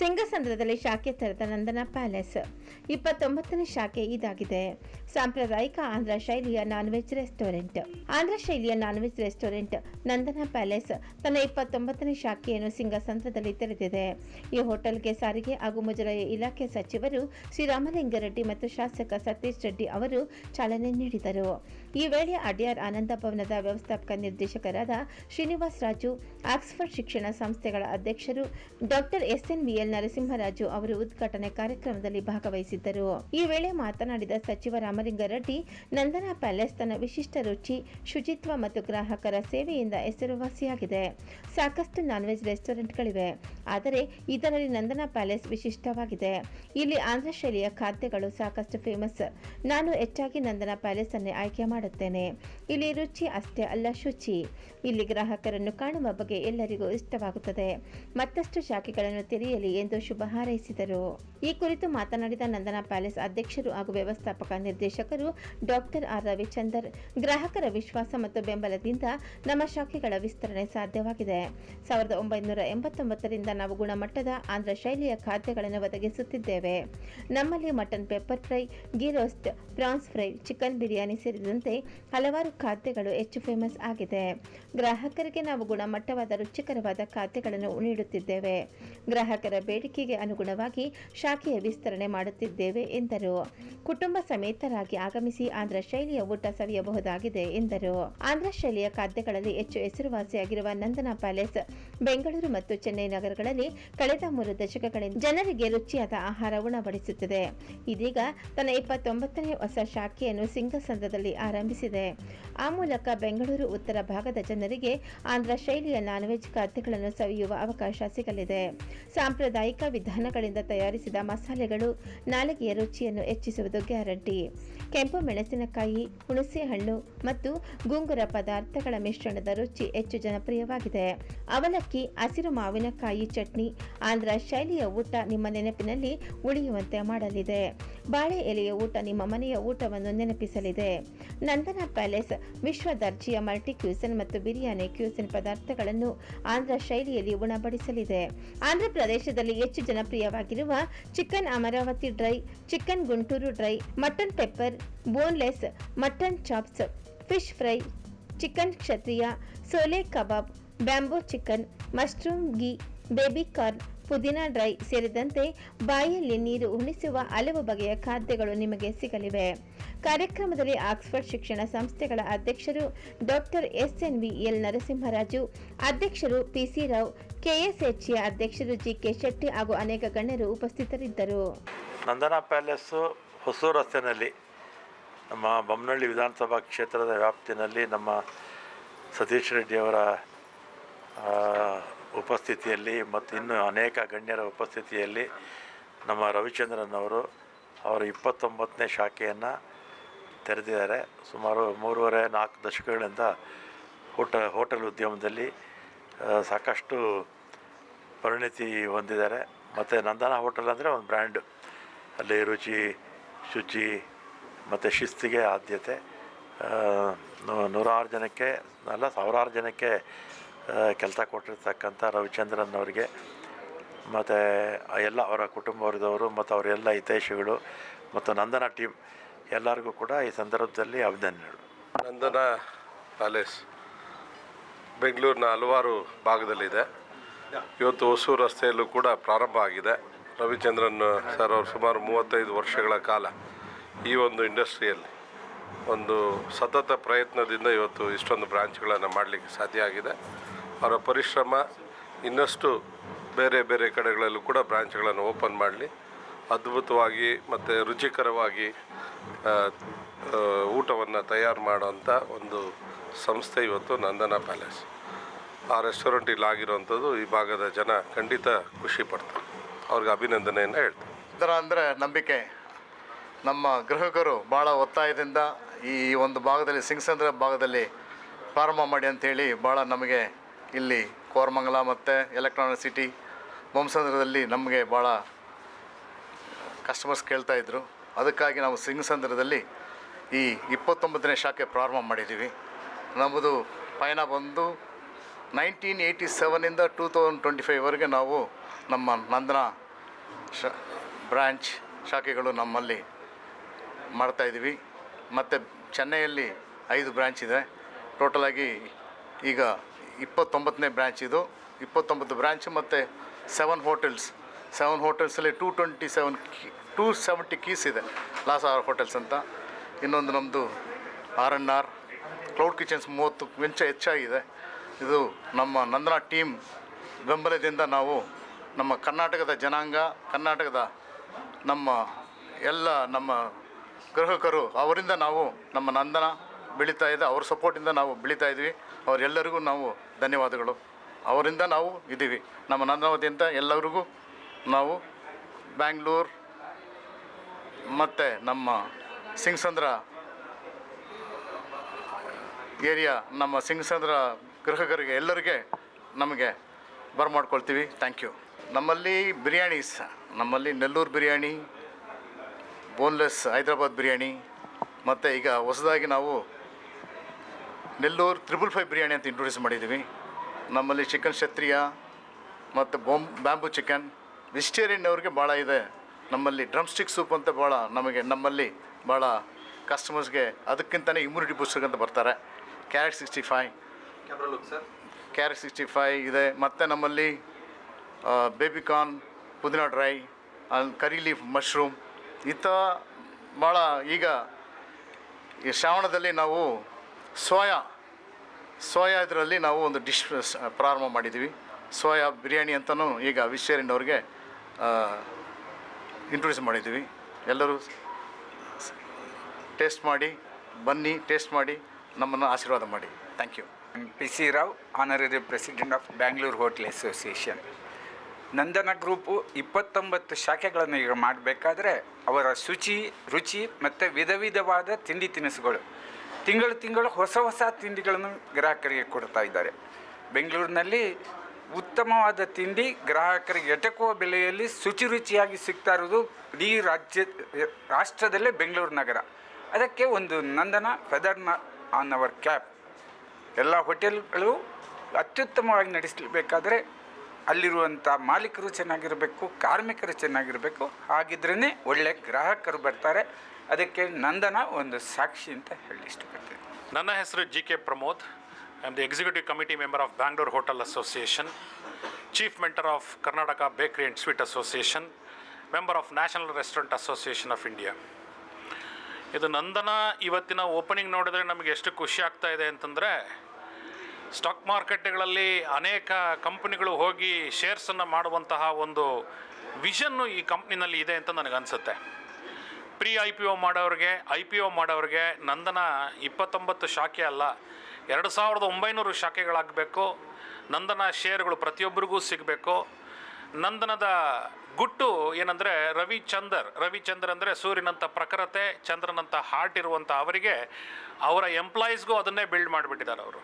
ಸಿಂಗಸಂದ್ರದಲ್ಲಿ ಶಾಖೆ ತೆರೆದ ನಂದನ ಪ್ಯಾಲೇಸ್. ಇಪ್ಪತ್ತೊಂಬತ್ತನೇ ಶಾಖೆ ಇದಾಗಿದೆ. ಸಾಂಪ್ರದಾಯಿಕ ಆಂಧ್ರ ಶೈಲಿಯ ನಾನ್ ವೆಜ್ ರೆಸ್ಟೋರೆಂಟ್ ಆಂಧ್ರ ಶೈಲಿಯ non veg restaurant Nandana palace ತನ್ನ ಇಪ್ಪತ್ತೊಂಬತ್ತನೇ ಶಾಖೆಯನ್ನು ಸಿಂಗಸಂತ್ರದಲ್ಲಿ ತೆರೆದಿದೆ. ಈ ಹೋಟೆಲ್ಗೆ ಸಾರಿಗೆ ಹಾಗೂ ಮುಜರಾಯಿ ಇಲಾಖೆ ಸಚಿವರು ಶ್ರೀರಾಮಲಿಂಗರೆಡ್ಡಿ ಮತ್ತು ಶಾಸಕ ಸತೀಶ್ ರೆಡ್ಡಿ ಅವರು ಚಾಲನೆ ನೀಡಿದರು. ಈ ವೇಳೆ ಅಡ್ಯಾರ್ ಆನಂದ ಭವನದ ವ್ಯವಸ್ಥಾಪಕ ನಿರ್ದೇಶಕರಾದ ಶ್ರೀನಿವಾಸ್ ರಾಜು, ಆಕ್ಸ್ಫರ್ಡ್ ಶಿಕ್ಷಣ ಸಂಸ್ಥೆಗಳ ಅಧ್ಯಕ್ಷರು ಡಾಕ್ಟರ್ ಎಸ್ಎನ್ವಿಎಲ್ ನರಸಿಂಹರಾಜು ಅವರು ಉದ್ಘಾಟನೆ ಕಾರ್ಯಕ್ರಮದಲ್ಲಿ ಭಾಗವಹಿಸಿದ್ದರು ಈ ವೇಳೆ ಮಾತನಾಡಿದ ಸಚಿವ ರಾಮಲಿಂಗಾರೆಡ್ಡಿ, ನಂದನ ಪ್ಯಾಲೇಸ್ ತನ್ನ ವಿಶಿಷ್ಟ ರುಚಿ, ಶುಚಿತ್ವ ಮತ್ತು ಗ್ರಾಹಕರ ಸೇವೆಯಿಂದ ಹೆಸರುವಾಸಿಯಾಗಿದೆ. ಸಾಕಷ್ಟು ನಾನ್ ವೆಜ್ ರೆಸ್ಟೋರೆಂಟ್ಗಳಿವೆ. ಆದರೆ ಇದರಲ್ಲಿ ನಂದನ ಪ್ಯಾಲೇಸ್ ವಿಶಿಷ್ಟವಾಗಿದೆ. ಇಲ್ಲಿ ಆಂಧ್ರ ಶೈಲಿಯ ಖಾದ್ಯಗಳು ಸಾಕಷ್ಟು ಫೇಮಸ್ ನಾನು ಹೆಚ್ಚಾಗಿ ನಂದನ ಪ್ಯಾಲೇಸ್ ಅನ್ನೇ ಆಯ್ಕೆ ಮಾಡುತ್ತೇನೆ. ಇಲ್ಲಿ ರುಚಿ ಅಷ್ಟೇ ಅಲ್ಲ ಶುಚಿ. ಇಲ್ಲಿ ಗ್ರಾಹಕರನ್ನು ಕಾಣುವ ಬಗ್ಗೆ ಎಲ್ಲರಿಗೂ ಇಷ್ಟವಾಗುತ್ತದೆ. ಮತ್ತಷ್ಟು ಶಾಖೆಗಳನ್ನು ತೆರೆಯಲಿ ಎಂದು ಶುಭ ಹಾರೈಸಿದರು. ಈ ಕುರಿತು ಮಾತನಾಡಿದ ನಂದನ ಪ್ಯಾಲೇಸ್ ಅಧ್ಯಕ್ಷರು ಹಾಗೂ ವ್ಯವಸ್ಥಾಪಕ ನಿರ್ದೇಶಕರು ಡಾಕ್ಟರ್ ಆರ್. ರವಿಚಂದರ್, ಗ್ರಾಹಕರ ವಿಶ್ವಾಸ ಮತ್ತು ಬೆಂಬಲದಿಂದ ನಮ್ಮ ಶಾಖೆಗಳ ವಿಸ್ತರಣೆ ಸಾಧ್ಯವಾಗಿದೆ. ಸಾವಿರದ ಒಂಬೈನೂರ ಎಂಬತ್ತೊಂಬತ್ತರಿಂದ ನಾವು ಗುಣಮಟ್ಟದ ಆಂಧ್ರ ಶೈಲಿಯ ಖಾದ್ಯಗಳನ್ನು ಒದಗಿಸುತ್ತಿದ್ದೇವೆ. ನಮ್ಮಲ್ಲಿ mutton pepper fry ghee roast, prawns fry, chicken biryani ಸೇರಿದಂತೆ ಹಲವಾರು ಖಾದ್ಯಗಳು ಹೆಚ್ಚು ಫೇಮಸ್ ಆಗಿದೆ. ಗ್ರಾಹಕರಿಗೆ ನಾವು ಗುಣಮಟ್ಟವಾದ, ರುಚಿಕರವಾದ ಖಾದ್ಯಗಳನ್ನು ನೀಡುತ್ತಿದ್ದೇವೆ. ಗ್ರಾಹಕರ ಬೇಡಿಕೆಗೆ ಅನುಗುಣವಾಗಿ ಶಾಖೆಯ ವಿಸ್ತರಣೆ ಮಾಡುತ್ತಿದ್ದೇವೆ ಎಂದರು. ಕುಟುಂಬ ಸಮೇತರಾಗಿ ಆಗಮಿಸಿ ಆಂಧ್ರ ಶೈಲಿಯ ಊಟ ಸವಿಯಬಹುದಾಗಿದೆ ಎಂದರು. ಆಂಧ್ರ ಶೈಲಿಯ ಖಾದ್ಯಗಳಲ್ಲಿ ಹೆಚ್ಚು ಹೆಸರುವಾಸಿಯಾಗಿರುವ ನಂದನ ಪ್ಯಾಲೇಸ್, ಬೆಂಗಳೂರು ಮತ್ತು ಚೆನ್ನೈ ನಗರಗಳಲ್ಲಿ ಕಳೆದ ಮೂರು ದಶಕಗಳಿಂದ ಜನರಿಗೆ ರುಚಿಯಾದ ಆಹಾರ ಉಣಬಡಿಸುತ್ತಿದೆ ಇದೀಗ ತನ್ನ ಇಪ್ಪತ್ತೊಂಬತ್ತನೇ ಹೊಸ ಶಾಖೆಯನ್ನು ಸಿಂಗಸಂದ್ರದಲ್ಲಿ ಆರಂಭಿಸಿದೆ. ಆ ಮೂಲಕ ಬೆಂಗಳೂರು ಉತ್ತರ ಭಾಗದ ಜನರಿಗೆ ಆಂಧ್ರ ಶೈಲಿಯ ನಾನ್ ವೆಜ್ ಖಾದ್ಯಗಳನ್ನು ಸವಿಯುವ ಅವಕಾಶ ಸಿಗಲಿದೆ. ಸಾಂಪ್ರದಾಯಿಕ ವಿಧಾನಗಳಿಂದ ತಯಾರಿಸಿದ ಮಸಾಲೆಗಳು ನಾಲಿಗೆಯ ರುಚಿಯನ್ನು ಹೆಚ್ಚಿಸುವುದು ಗ್ಯಾರಂಟಿ. ಕೆಂಪು ಮೆಣಸಿನಕಾಯಿ, ಹುಣಸೆಹಣ್ಣು ಮತ್ತು ಗುಂಗುರ ಪದಾರ್ಥಗಳ ಮಿಶ್ರಣದ ರುಚಿ ಹೆಚ್ಚು ಜನಪ್ರಿಯವಾಗಿದೆ. ಅವಲಕ್ಕಿ, ಹಸಿರು ಮಾವಿನಕಾಯಿ ಚಟ್ನಿ, ಆಂಧ್ರ ಶೈಲಿಯ ಊಟ ನಿಮ್ಮ ನೆನಪಿನಲ್ಲಿ ಉಳಿಯುವಂತೆ ಮಾಡಲಿದೆ. ಬಾಳೆ ಎಲೆಯ ಊಟ ನಿಮ್ಮ ಮನೆಯ ಊಟವನ್ನು ನೆನಪಿಸಲಿದೆ. ನಂದನ ಪ್ಯಾಲೇಸ್ ವಿಶ್ವ ದರ್ಜೆಯ ಮಲ್ಟಿ ಕ್ಯೂಸನ್ ಮತ್ತು ಬಿರಿಯಾನಿ ಕ್ಯೂಸನ್ ಪದಾರ್ಥಗಳನ್ನು ಆಂಧ್ರ ಶೈಲಿಯಲ್ಲಿ ಉಣಬಡಿಸಲಿದೆ. ಆಂಧ್ರ ಪ್ರದೇಶದಲ್ಲಿ ಹೆಚ್ಚು ಜನಪ್ರಿಯವಾಗಿರುವ chicken Amaravati dry, chicken Guntur dry, mutton pepper, boneless, mutton chops, fish fry, chicken Kshatriya, ಸೋಲೆ kebab, bamboo chicken, mushroom ghee baby corn pudina dry ಸೇರಿದಂತೆ ಬಾಯಿಯಲ್ಲಿ ನೀರು ಉಣಿಸುವ ಹಲವು ಬಗೆಯ ಖಾದ್ಯಗಳು ನಿಮಗೆ ಸಿಗಲಿವೆ. ಕಾರ್ಯಕ್ರಮದಲ್ಲಿ ಆಕ್ಸ್ಫರ್ಡ್ ಶಿಕ್ಷಣ ಸಂಸ್ಥೆಗಳ ಅಧ್ಯಕ್ಷರು doctor S N V L Narasimharaju, ಅಧ್ಯಕ್ಷರು ಪಿಸಿ ರಾವ್ ಕೆಎಸ್ಎಚ್ಎ ಅಧ್ಯಕ್ಷರು ಜಿ ಕೆ ಶೆಟ್ಟಿ ಹಾಗೂ ಅನೇಕ ಗಣ್ಯರು ಉಪಸ್ಥಿತರಿದ್ದರು. ನಂದನಾ ಪ್ಯಾಲೇಸ್ ಹೊಸೂರು ರಸ್ತೆಯಲ್ಲಿ ನಮ್ಮ ಬೊಮ್ಮನಹಳ್ಳಿ ವಿಧಾನಸಭಾ ಕ್ಷೇತ್ರದ ವ್ಯಾಪ್ತಿನಲ್ಲಿ ನಮ್ಮ ಸತೀಶ್ ರೆಡ್ಡಿಯವರ ಉಪಸ್ಥಿತಿಯಲ್ಲಿ ಮತ್ತು ಇನ್ನೂ ಅನೇಕ ಗಣ್ಯರ ಉಪಸ್ಥಿತಿಯಲ್ಲಿ ನಮ್ಮ ರವಿಚಂದ್ರನ್ ಅವರು ಅವರ ಇಪ್ಪತ್ತೊಂಬತ್ತನೇ ಶಾಖೆಯನ್ನು ತೆರೆದಿದ್ದಾರೆ. ಸುಮಾರು ಮೂರುವರೆ ನಾಲ್ಕು ದಶಕಗಳಿಂದ ಹೋಟ ಹೋಟೆಲ್ ಉದ್ಯಮದಲ್ಲಿ ಸಾಕಷ್ಟು ಪರಿಣಿತಿ ಹೊಂದಿದ್ದಾರೆ. ಮತ್ತು ನಂದನ ಹೋಟೆಲ್ ಅಂದರೆ ಒಂದು ಬ್ರ್ಯಾಂಡ್. ಅಲ್ಲಿ ರುಚಿ, ಶುಚಿ ಮತ್ತು ಶಿಸ್ತಿಗೆ ಆದ್ಯತೆ. ನೂರಾರು ಜನಕ್ಕೆ, ಅಲ್ಲ ಸಾವಿರಾರು ಜನಕ್ಕೆ ಕೆಲಸ ಕೊಟ್ಟಿರ್ತಕ್ಕಂಥ ರವಿಚಂದ್ರನ್ ಅವರಿಗೆ, ಮತ್ತು ಎಲ್ಲ ಅವರ ಕುಟುಂಬವರ್ಗದವರು ಮತ್ತು ಅವರೆಲ್ಲ ಹಿತೈಷಿಗಳು, ಮತ್ತು ನಂದನ ಟೀಮ್ ಎಲ್ಲರಿಗೂ ಕೂಡ ಈ ಸಂದರ್ಭದಲ್ಲಿ ಅಭಿನಂದನೆಗಳು. ನಂದನ ಪ್ಯಾಲೇಸ್ ಬೆಂಗಳೂರಿನ ಹಲವಾರು ಭಾಗದಲ್ಲಿದೆ. ಇವತ್ತು ಹೊಸೂರು ರಸ್ತೆಯಲ್ಲೂ ಕೂಡ ಪ್ರಾರಂಭ ಆಗಿದೆ. ರವಿಚಂದ್ರನ್ ಸರ್ ಅವರು ಸುಮಾರು ಮೂವತ್ತೈದು ವರ್ಷಗಳ ಕಾಲ ಈ ಒಂದು ಇಂಡಸ್ಟ್ರಿಯಲ್ಲಿ ಒಂದು ಸತತ ಪ್ರಯತ್ನದಿಂದ ಇವತ್ತು ಇಷ್ಟೊಂದು ಬ್ರಾಂಚ್ಗಳನ್ನು ಮಾಡಲಿಕ್ಕೆ ಸಾಧ್ಯ ಆಗಿದೆ. ಅವರ ಪರಿಶ್ರಮ ಇನ್ನಷ್ಟು ಬೇರೆ ಬೇರೆ ಕಡೆಗಳಲ್ಲೂ ಕೂಡ ಬ್ರಾಂಚ್ಗಳನ್ನು ಓಪನ್ ಮಾಡಲಿ. ಅದ್ಭುತವಾಗಿ ಮತ್ತು ರುಚಿಕರವಾಗಿ ಊಟವನ್ನು ತಯಾರು ಮಾಡೋಂಥ ಒಂದು ಸಂಸ್ಥೆ ಇವತ್ತು ನಂದನ ಪ್ಯಾಲೇಸ್. ಆ ರೆಸ್ಟೋರೆಂಟ್ ಇಲ್ಲಿ ಆಗಿರೋವಂಥದ್ದು ಈ ಭಾಗದ ಜನ ಖಂಡಿತ ಖುಷಿ ಪಡ್ತಾರೆ. ಅವ್ರಿಗೆ ಅಭಿನಂದನೆಯನ್ನು ಹೇಳ್ತಾರೆ ಇದರ ಅಂದರೆ ನಂಬಿಕೆ. ನಮ್ಮ ಗ್ರಾಹಕರು ಭಾಳ ಒತ್ತಾಯದಿಂದ ಈ ಒಂದು ಭಾಗದಲ್ಲಿ ಸಿಂಗ್ಸಂದ್ರ ಭಾಗದಲ್ಲಿ ಪ್ರಾರಂಭ ಮಾಡಿ ಅಂಥೇಳಿ ಭಾಳ ನಮಗೆ ಇಲ್ಲಿ ಕೋರಮಂಗಲ ಮತ್ತು ಎಲೆಕ್ಟ್ರಾನಿಕ್ ಸಿಟಿ ಬೊಮ್ಮಸಂದ್ರದಲ್ಲಿ ನಮಗೆ ಭಾಳ ಕಸ್ಟಮರ್ಸ್ ಕೇಳ್ತಾ ಇದ್ದರು ಅದಕ್ಕಾಗಿ ನಾವು ಸಿಂಗಸಂದ್ರದಲ್ಲಿ ಈ ಇಪ್ಪತ್ತೊಂಬತ್ತನೇ ಶಾಖೆ ಪ್ರಾರಂಭ ಮಾಡಿದ್ದೀವಿ. ನಮ್ಮದು ಪಯಣ ಬಂದು ನೈನ್ಟೀನ್ ಏಯ್ಟಿ ಸೆವೆನಿಂದ ಟೂ ತೌಸಂಡ್ ಟ್ವೆಂಟಿ ಫೈವ್ವರೆಗೆ ನಾವು ನಮ್ಮ ನಂದನ ಶ ಬ್ರ್ಯಾಂಚ್ ಶಾಖೆಗಳು ನಮ್ಮಲ್ಲಿ ಮಾಡ್ತಾಯಿದ್ದೀವಿ ಮತ್ತು ಚೆನ್ನೈಯಲ್ಲಿ ಐದು ಬ್ರ್ಯಾಂಚ್ ಇದೆ. ಟೋಟಲಾಗಿ ಈಗ ಇಪ್ಪತ್ತೊಂಬತ್ತನೇ ಬ್ರ್ಯಾಂಚ್ ಇದು. ಇಪ್ಪತ್ತೊಂಬತ್ತು ಬ್ರ್ಯಾಂಚ್ ಮತ್ತು seven hotels seven ಹೋಟೆಲ್ಸಲ್ಲಿ two twenty seven key two seventy keys ಇದೆ. ಲಾಸ್ ಆರ್ ಹೋಟೆಲ್ಸ್ ಅಂತ. ಇನ್ನೊಂದು ನಮ್ಮದು R N R cloud kitchens ಮೂವತ್ತು ವೆಂಚ ಹೆಚ್ಚಾಗಿದೆ. ಇದು ನಮ್ಮ ನಂದನಾ ಟೀಮ್ ಬೆಂಬಲದಿಂದ ನಾವು ನಮ್ಮ ಕರ್ನಾಟಕದ ಜನಾಂಗ, ಕರ್ನಾಟಕದ ನಮ್ಮ ಎಲ್ಲ ನಮ್ಮ ಗ್ರಾಹಕರು, ಅವರಿಂದ ನಾವು ನಮ್ಮ ನಂದನ ಬೆಳೀತಾ ಇದೆ. ಅವ್ರ ಸಪೋರ್ಟಿಂದ ನಾವು ಬೆಳೀತಾ ಇದ್ವಿ. ಅವರೆಲ್ಲರಿಗೂ ನಾವು ಧನ್ಯವಾದಗಳು. ಅವರಿಂದ ನಾವು ಇದ್ದೀವಿ. ನಮ್ಮ ನಂದನವತಿಯಿಂದ ಎಲ್ಲರಿಗೂ ನಾವು ಬ್ಯಾಂಗ್ಳೂರು ಮತ್ತು ನಮ್ಮ ಸಿಂಗ್ಸಂದ್ರ ಏರಿಯಾ, ನಮ್ಮ ಸಿಂಗ್ಸಂದ್ರ ಗ್ರಾಹಕರಿಗೆ ಎಲ್ಲರಿಗೆ ನಮಗೆ ಬರಮಾಡ್ಕೊಳ್ತೀವಿ. ಥ್ಯಾಂಕ್ ಯು ನಮ್ಮಲ್ಲಿ ಬಿರಿಯಾನೀಸ್, ನಮ್ಮಲ್ಲಿ ನೆಲ್ಲೂರು ಬಿರಿಯಾನಿ ಬೋನ್ಲೆಸ್ ಹೈದ್ರಾಬಾದ್ ಬಿರಿಯಾನಿ, ಮತ್ತು ಈಗ ಹೊಸದಾಗಿ ನಾವು ನೆಲ್ಲೂರು ತ್ರಿಬಲ್ ಫೈವ್ ಬಿರಿಯಾನಿ ಅಂತ ಇಂಟ್ರೊಡ್ಯೂಸ್ ಮಾಡಿದ್ದೀವಿ ನಮ್ಮಲ್ಲಿ ಚಿಕನ್ ಕ್ಷತ್ರಿಯ ಮತ್ತು ಬೊಂಬ್ ಬ್ಯಾಂಬೂ ಚಿಕನ್ ವೆಜಿಟೇರಿಯನ್ ಅವ್ರಿಗೆ ಭಾಳ ಇದೆ. ನಮ್ಮಲ್ಲಿ ಡ್ರಮ್ ಸ್ಟಿಕ್ ಸೂಪ್ ಅಂತ ಭಾಳ ನಮಗೆ ನಮ್ಮಲ್ಲಿ ಭಾಳ ಕಸ್ಟಮರ್ಸ್ಗೆ ಅದಕ್ಕಿಂತಲೇ ಇಮ್ಯುನಿಟಿ ಬೂಸ್ಟರ್ ಅಂತ ಬರ್ತಾರೆ. Carrot sixty five carrot sixty five ಇದೆ. ಮತ್ತು ನಮ್ಮಲ್ಲಿ ಬೇಬಿಕಾರ್ನ್ ಪುದೀನ ಡ್ರೈ ಕರಿ ಲೀಫ್ ಮಶ್ರೂಮ್ ಇಂಥ ಥರ ಭಾಳ ಈಗ ಈ ಶ್ರಾವಣದಲ್ಲಿ ನಾವು ಸೋಯಾ. ಸೋಯಾ ಇದರಲ್ಲಿ ನಾವು ಒಂದು ಡಿಶ್ ಪ್ರಾರಂಭ ಮಾಡಿದ್ದೀವಿ. ಸೋಯಾ ಬಿರಿಯಾನಿ ಅಂತಲೂ ಈಗ ವಿಶ್ವೇರಿನವ್ರಿಗೆ ಇಂಟ್ರೊಡ್ಯೂಸ್ ಮಾಡಿದ್ದೀವಿ. ಎಲ್ಲರೂ ಟೇಸ್ಟ್ ಮಾಡಿ, ಬನ್ನಿ, ಟೇಸ್ಟ್ ಮಾಡಿ, ನಮ್ಮನ್ನು ಆಶೀರ್ವಾದ ಮಾಡಿ. Thank you P C Rao honorary president of Bangalore hotel association Nandana group ಇಪ್ಪತ್ತೊಂಬತ್ತು ಶಾಖೆಗಳನ್ನು ಈಗ ಮಾಡಬೇಕಾದ್ರೆ ಅವರ ಶುಚಿ, ರುಚಿ ಮತ್ತು ವಿಧ ವಿಧವಾದ ತಿಂಡಿ ತಿನಿಸುಗಳು. ತಿಂಗಳು ತಿಂಗಳು ಹೊಸ ಹೊಸ ತಿಂಡಿಗಳನ್ನು ಗ್ರಾಹಕರಿಗೆ ಕೊಡ್ತಾ ಇದ್ದಾರೆ. ಬೆಂಗಳೂರಿನಲ್ಲಿ ಉತ್ತಮವಾದ ತಿಂಡಿ ಗ್ರಾಹಕರಿಗೆ ಎಟಕುವ ಬೆಲೆಯಲ್ಲಿ ಶುಚಿ ರುಚಿಯಾಗಿ ಸಿಗ್ತಾ ಇರೋದು ಇಡೀ ರಾಜ್ಯ, ರಾಷ್ಟ್ರದಲ್ಲೇ ಬೆಂಗಳೂರು ನಗರ. ಅದಕ್ಕೆ ಒಂದು ನಂದನ ಫೆದರ್ನ ಆನ್ ಅವರ್ ಕ್ಯಾಪ್ ಎಲ್ಲ ಹೋಟೆಲ್ಗಳು ಅತ್ಯುತ್ತಮವಾಗಿ ನಡೆಸಬೇಕಾದ್ರೆ ಅಲ್ಲಿರುವಂಥ ಮಾಲೀಕರು ಚೆನ್ನಾಗಿರಬೇಕು, ಕಾರ್ಮಿಕರು ಚೆನ್ನಾಗಿರಬೇಕು. ಹಾಗಿದ್ರೇ ಒಳ್ಳೆ ಗ್ರಾಹಕರು ಬರ್ತಾರೆ. ಅದಕ್ಕೆ ನಂದನ ಒಂದು ಸಾಕ್ಷಿ ಅಂತ ಹೇಳಿ ಇಷ್ಟಪಡ್ತೀನಿ. ನನ್ನ ಹೆಸರು G K Pramod. I am the executive committee member of Bangalore hotel association chief mentor of Karnataka bakery and sweet association member of national restaurant association of India ಇದು ನಂದನ ಇವತ್ತಿನ ಓಪನಿಂಗ್ ನೋಡಿದ್ರೆ ನಮಗೆ ಎಷ್ಟು ಖುಷಿ ಆಗ್ತಾ ಇದೆ ಅಂತಂದರೆ ಸ್ಟಾಕ್ ಮಾರ್ಕೆಟ್ಗಳಲ್ಲಿ ಅನೇಕ ಕಂಪ್ನಿಗಳು ಹೋಗಿ ಶೇರ್ಸನ್ನು ಮಾಡುವಂತಹ ಒಂದು ವಿಷನ್ನು ಈ ಕಂಪ್ನಿನಲ್ಲಿ ಇದೆ ಅಂತ ನನಗನ್ಸುತ್ತೆ ಪ್ರೀ ಐ ಪಿ ಒ ಮಾಡೋರಿಗೆ, ಐ ಪಿ ಒ ಮಾಡೋರಿಗೆ ನಂದನ ಇಪ್ಪತ್ತೊಂಬತ್ತು ಶಾಖೆ ಅಲ್ಲ, ಎರಡು ಸಾವಿರದ ಒಂಬೈನೂರು ಶಾಖೆಗಳಾಗಬೇಕು. ನಂದನ ಶೇರ್ಗಳು ಪ್ರತಿಯೊಬ್ಬರಿಗೂ ಸಿಗಬೇಕು. ನಂದನದ ಗುಟ್ಟು ಏನಂದರೆ ರವಿಚಂದರ್ ರವಿಚಂದರ್ ಅಂದರೆ ಸೂರ್ಯನಂಥ ಪ್ರಖರತೆ ಚಂದ್ರನಂಥ ಹಾರ್ಟ್ ಇರುವಂಥ ಅವರಿಗೆ ಅವರ ಎಂಪ್ಲಾಯೀಸ್ಗೂ ಅದನ್ನೇ ಬಿಲ್ಡ್ ಮಾಡಿಬಿಟ್ಟಿದ್ದಾರೆ ಅವರು.